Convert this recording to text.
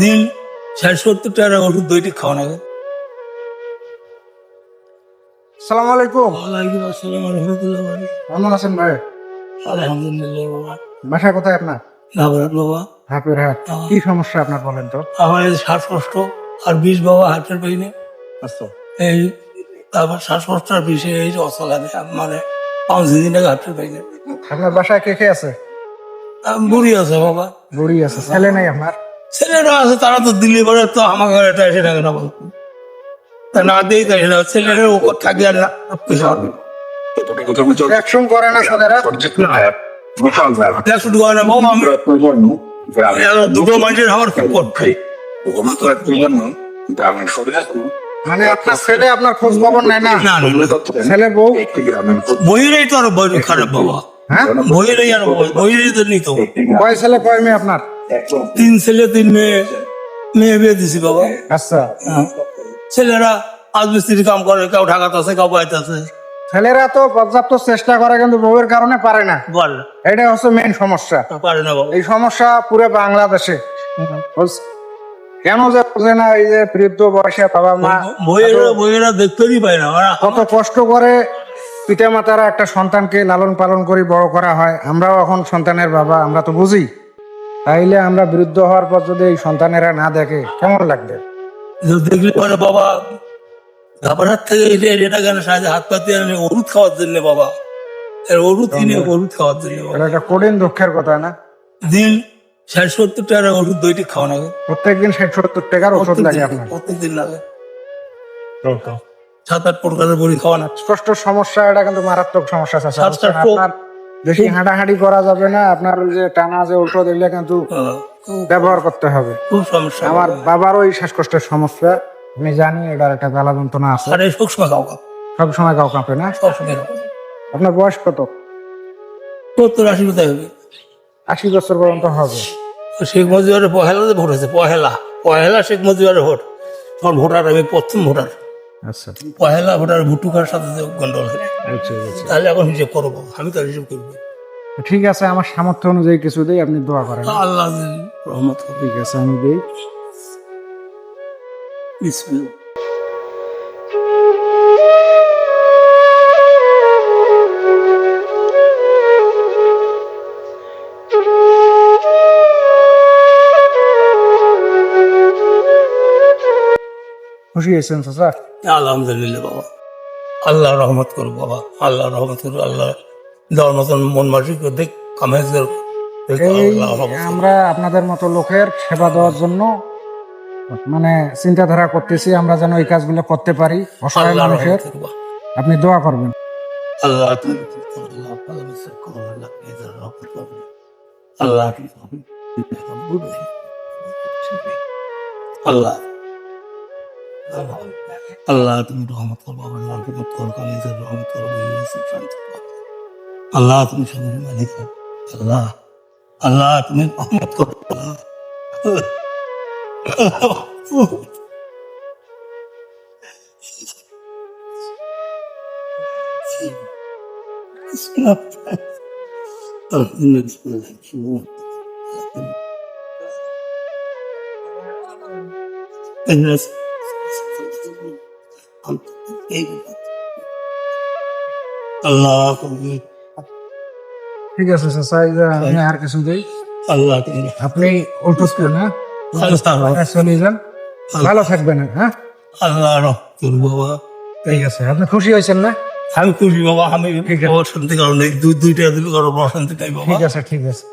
দিন ষাট সত্তর টাকা ওষুধ দুইটি খাওয়া লাগে সালাম আলাইকুম। ওয়ালাইকুম আসসালাম রহমতুল্লাহ কেমন আছেন ভাই? আলহামদুলিল্লাহ বাবা বাসা কোথায় আপনার? বাবা। হাপের হাট কি সমস্যা আপনার বলেন তো? আমার এই শ্বাসকষ্ট আর বিষ বাবা হার্টের পেইনে আচ্ছা। এই তারপর শ্বাসকষ্ট আর বিষে এই লাগে মানে পাঁচ দিন আগে হার্টের পেইনে আপনার বাসায় কে কে আছে? বুড়ি আছে বাবা। বুড়ি আছে ছেলে নাই আপনার ছেলেরা আছে তারা তো দিল্লি করে তো আমাকে এটা এসে থাকে না বলতো। তা না উপর থাকে আর না কিছু হবে। অ্যাকশন করে না এটা শুধু করে না বাবা। আমি দুটো মানুষের আমার খুব করতে মানে আপনার ছেলে আপনার খোঁজ খবর নেয় না? ছেলে বউ? বইয়েরই তো আরও খারাপ বাবা। হ্যাঁ? বইয়েরই আরও বই বইয়েরই তো নিত। কয় ছেলে কয় মেয়ে আপনার? তিন ছেলে তিন মেয়ে। মেয়ে বিয়ে দিছি বাবা। আচ্ছা। হ্যাঁ। ছেলেরা আজ মিস্ত্রি কাম করে কেউ ঢাকাতে আছে কেউ বাইতে আছে। ছেলেরা তো পর্যাপ্ত চেষ্টা করে কিন্তু বউয়ের কারণে পারে না। বল এটা হচ্ছে মেন সমস্যা। পারে না এই সমস্যা পুরো বাংলাদেশে। কেন যে বোঝে না এই যে বৃদ্ধ বয়সে বাবা মা বইয়েরা বইয়েরা দেখতেই পায় না। ওরা কত কষ্ট করে পিতা মাতারা একটা সন্তানকে লালন পালন করে বড় করা হয়। আমরাও এখন সন্তানের বাবা আমরা তো বুঝি। তাইলে আমরা বিরুদ্ধ হওয়ার পর যদি এই সন্তানেরা না দেখে কেমন লাগবে? দেখলে পরে বাবা ঘাবড়ার থেকে এটা কেন সাহায্যে হাত পাতি ওষুধ খাওয়ার জন্য বাবা। এর ওষুধ কিনে ওষুধ খাওয়ার জন্য বাবা। এটা একটা কঠিন দুঃখের কথা না? দিন ষাট সত্তর টাকার ওষুধ দুইটি খাওয়া লাগে। প্রত্যেকদিন ষাট সত্তর টাকার ওষুধ লাগে আপনার। প্রত্যেকদিন লাগে। সাত আট প্রকারের বড়ি খাওয়া না। স্পষ্ট সমস্যা এটা কিন্তু মারাত্মক সমস্যা আছে আপনার বেশি হাঁটাহাঁটি করা যাবে না আপনার ওই যে টানা যে ঔষধ এগুলো কিন্তু ব্যবহার করতে হবে। খুব সমস্যা। আমার বাবারও এই শ্বাসকষ্টের সমস্যা আমি জানি এটার একটা জ্বালা যন্ত্রণা আছে। আর এই সবসময় খাও খাও সব সময় কাউ কাঁপে না? সবসময় খাও। আপনার বয়স কত? সত্তর আশি কোথায় হবে। আশি বছর পর্যন্ত হবে। শেখ মুজিবের পহেলাতে ভোট হয়েছে পহেলা। পহেলা শেখ মুজিবের ভোট। তখন ভোটার আমি প্রথম ভোটার। আচ্ছা। পহেলা ভোটার ভুটুকার সাথে যে গন্ডল হয় বুঝছি, বুঝছি। তাহলে এখন হিসেব করব আমি তার হিসেব করব। ঠিক আছে আমার সামর্থ্য অনুযায়ী কিছু দেয় আপনি দোয়া করেন। আল্লাহ রহমত ঠিক আছে আমি দেই। বিসমিল্লাহ। খুশি হয়েছেন চাচা? আলহামদুলিল্লাহ বাবা। আল্লাহ রহমত করো বাবা। আল্লাহ রহমত করো আল্লাহ দেওয়ার মতন মন মাসিক দেখ কামেজ আমরা আপনাদের মতো লোকের সেবা দেওয়ার জন্য মানে চিন্তাধারা করতেছি আমরা যেন এই কাজগুলো করতে পারি অসহায় মানুষের। আপনি দোয়া করবেন। আল্লাহ আল্লাহ আল্লাহ আল্লাহ আল্লাহ আল্লাহ তুমি রহমত করো আল্লাহ রহমত করো কামেজের রহমত করো ইউসুফ শান্তি করো। আল্লাহ তুমি সঙ্গে মালিক আল্লাহ আল্লাহ তুমি রহমত করো আল্লাহ আল্লাহ ঠিক আছে আমি আর কিছু দিই। আল্লাহ আপনি খান হ্যাঁ? আল্লাহ চলে যান। ভালো থাকবেন হ্যাঁ? আল্লাহ রহমতুল বাবা। ঠিক আছে আপনি খুশি হয়েছেন না? আমি খুশি বাবা আমি ঠিক আছে। অশান্তি কারণে দুই দুইটা দিলে কারও অশান্তি নাই বাবা। ঠিক আছে ঠিক আছে।